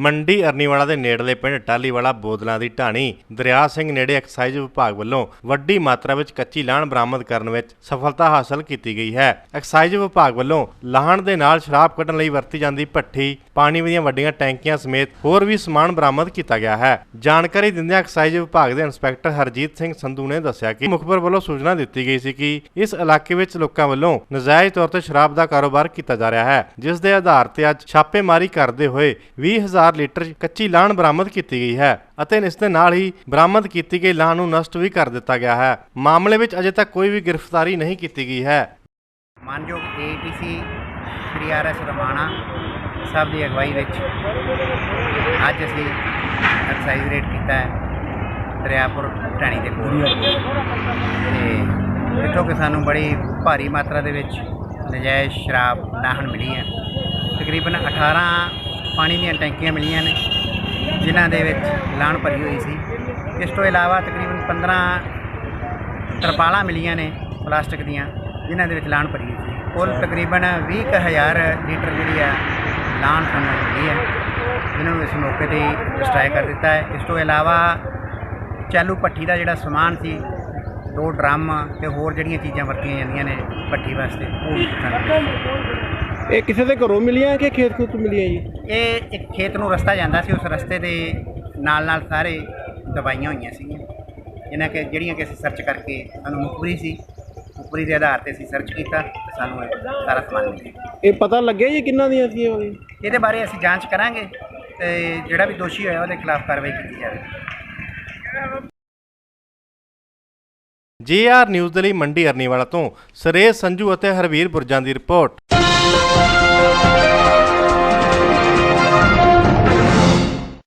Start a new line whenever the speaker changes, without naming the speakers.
ਮੰਡੀ ਅਰਨੀਵਾਲਾ ਦੇ ਨੇੜਲੇ ਪਿੰਡ ਟਾਲੀਵਾਲਾ ਬੋਦਲਾਂ ਦੀ ਢਾਣੀ ਦਰਿਆ ਸਿੰਘ ਨੇੜੇ ਐਕਸਾਈਜ਼ ਵਿਭਾਗ ਵੱਲੋਂ ਵੱਡੀ ਮਾਤਰਾ ਵਿੱਚ ਕੱਚੀ ਲਾਹਣ ਬਰਾਮਦ ਕਰਨ ਵਿੱਚ ਸਫਲਤਾ ਹਾਸਲ ਕੀਤੀ ਗਈ ਹੈ। ਐਕਸਾਈਜ਼ ਵਿਭਾਗ ਵੱਲੋਂ ਲਾਹਣ ਦੇ ਨਾਲ ਸ਼ਰਾਬ ਕੱਢਣ ਲਈ ਵਰਤੀ ਜਾਂਦੀ ਭੱਠੀ, ਪਾਣੀ ਦੀਆਂ ਵੱਡੀਆਂ ਟੈਂਕੀਆਂ ਸਮੇਤ ਹੋਰ ਵੀ ਸਮਾਨ ਬਰਾਮਦ ਕੀਤਾ ਗਿਆ ਹੈ। ਜਾਣਕਾਰੀ ਦਿੰਦਿਆਂ ਐਕਸਾਈਜ਼ ਵਿਭਾਗ ਦੇ ਇੰਸਪੈਕਟਰ ਹਰਜੀਤ ਸਿੰਘ ਸੰਧੂ ਨੇ ਦੱਸਿਆ ਕਿ ਮੁਖਬਰ ਵੱਲੋਂ ਸੂਚਨਾ ਦਿੱਤੀ ਗਈ ਸੀ ਕਿ ਇਸ ਇਲਾਕੇ ਵਿੱਚ ਲੋਕਾਂ ਵੱਲੋਂ ਨਜਾਇਜ਼ ਤੌਰ ਤੇ ਸ਼ਰਾਬ ਦਾ ਕਾਰੋਬਾਰ ਕੀਤਾ ਜਾ ਰਿਹਾ ਹੈ, ਜਿਸ ਦੇ ਆਧਾਰ ਤੇ ਅੱਜ ਛਾਪੇਮਾਰੀ ਕਰਦੇ ਹੋਏ 20000 ਲੀਟਰ ਕੱਚੀ ਲਾਹਣ ਬਰਾਮਦ ਕੀਤੀ ਗਈ ਹੈ ਅਤੇ ਇਸ ਦੇ ਨਾਲ ਹੀ ਬਰਾਮਦ ਕੀਤੀ ਗਈ ਲਾਹਣ ਨੂੰ ਨਸ਼ਟ ਵੀ ਕਰ ਦਿੱਤਾ ਗਿਆ ਹੈ। ਮਾਮਲੇ ਵਿੱਚ ਅਜੇ ਤੱਕ ਕੋਈ ਵੀ ਗ੍ਰਿਫਤਾਰੀ ਨਹੀਂ ਕੀਤੀ ਗਈ ਹੈ।
ਮਾਨਯੋਗ ATC Shri R S Ramana ਸਾਹਿਬ ਦੀ ਅਗਵਾਈ ਵਿੱਚ ਅੱਜ ਅਸੀਂ ਐਕਸਾਈਜ਼ ਰੇਟ ਕੀਤਾ ਹੈ ਦਰਿਆਪੁਰ ਢਾਣੀ ਦੇ ਕੋਲ। ਤੇ ਇੱਥੋਂ ਕਿ ਸਾਨੂੰ ਬੜੀ ਭਾਰੀ ਮਾਤਰਾ ਦੇ ਵਿੱਚ ਨਜਾਇਜ਼ ਸ਼ਰਾਬ ਨਾਹਣ ਮਿਲੀ ਹੈ। ਤਕਰੀਬਨ 18 ਪਾਣੀ ਦੀਆਂ ਟੈਂਕੀਆਂ ਮਿਲੀਆਂ ਨੇ, ਜਿਨ੍ਹਾਂ ਦੇ ਵਿੱਚ ਲਾਣ ਭਰੀ ਹੋਈ ਸੀ। ਇਸ ਤੋਂ ਇਲਾਵਾ ਤਕਰੀਬਨ 15 ਤਰਪਾਲਾਂ ਮਿਲੀਆਂ ਨੇ ਪਲਾਸਟਿਕ ਦੀਆਂ, ਜਿਨ੍ਹਾਂ ਦੇ ਵਿੱਚ ਲਾਣ ਭਰੀ ਹੋਈ ਸੀ। ਕੁੱਲ ਤਕਰੀਬਨ 20000 ਲੀਟਰ ਜਿਹੜੀ ਆ, ਲਾਣ ਸਾਨੂੰ ਮਿਲੀ ਹੈ ਜਿਨ੍ਹਾਂ ਨੂੰ ਇਸ ਮੌਕੇ ਤੇ ਸਟ੍ਰਾਈਕ ਕਰ ਦਿੱਤਾ ਹੈ। ਇਸ ਤੋਂ ਇਲਾਵਾ ਚਾਲੂ ਭੱਠੀ ਦਾ ਜਿਹੜਾ ਸਮਾਨ ਸੀ, ਦੋ ਡਰਮ ਤੇ ਹੋਰ ਜਿਹੜੀਆਂ ਚੀਜ਼ਾਂ ਵਰਤੀਆਂ ਜਾਂਦੀਆਂ ਨੇ ਭੱਠੀ ਵਾਸਤੇ, ਉਹ ਵੀ ਸਾਨੂੰ
ਇਹ ਕਿਸੇ ਦੇ ਘਰੋਂ ਮਿਲੀਆਂ ਕਿ ਖੇਤ ਖੂਤ ਮਿਲੀਆਂ ਜੀ?
ਇਹ ਇੱਕ ਖੇਤ ਨੂੰ ਰਸਤਾ ਜਾਂਦਾ ਸੀ ਉਸ ਰਸਤੇ ਦੇ ਨਾਲ ਨਾਲ ਸਾਰੇ ਦਵਾਈਆਂ ਹੋਈਆਂ ਸੀਗੀਆਂ। ਇਹਨਾਂ ਕਿ ਜਿਹੜੀਆਂ ਕਿ ਅਸੀਂ ਸਰਚ ਕਰਕੇ ਸਾਨੂੰ ਮੁਖਬਰੀ ਸੀ ਮੁਖਬਰੀ ਦੇ ਆਧਾਰ ਤੇ ਅਸੀਂ ਸਰਚ ਕੀਤਾ ਤੇ ਸਾਨੂੰ ਇਹ ਸਾਰਾ ਸਮਾਨ ਮਿਲ ਗਿਆ
ਇਹ ਪਤਾ ਲੱਗਿਆ ਜੀ ਕਿੰਨਾਂ ਦੀਆਂ ਸੀ?
ਇਹਦੇ ਬਾਰੇ ਅਸੀਂ ਜਾਂਚ ਕਰਾਂਗੇ ਤੇ ਜਿਹੜਾ ਵੀ ਦੋਸ਼ੀ ਹੋਇਆ ਉਹਦੇ ਖਿਲਾਫ ਕਾਰਵਾਈ ਕੀਤੀ ਜਾਵੇ।
ਜੀਆਰ ਨਿਊਜ਼ ਦੇ ਲਈ ਮੰਡੀ ਅਰਨੀਵਾਲਾ ਤੋਂ ਸੁਰੇਸ਼ ਸੰਜੂ ਅਤੇ ਹਰਵੀਰ ਬੁਰਜਾਂ ਦੀ ਰਿਪੋਰਟ।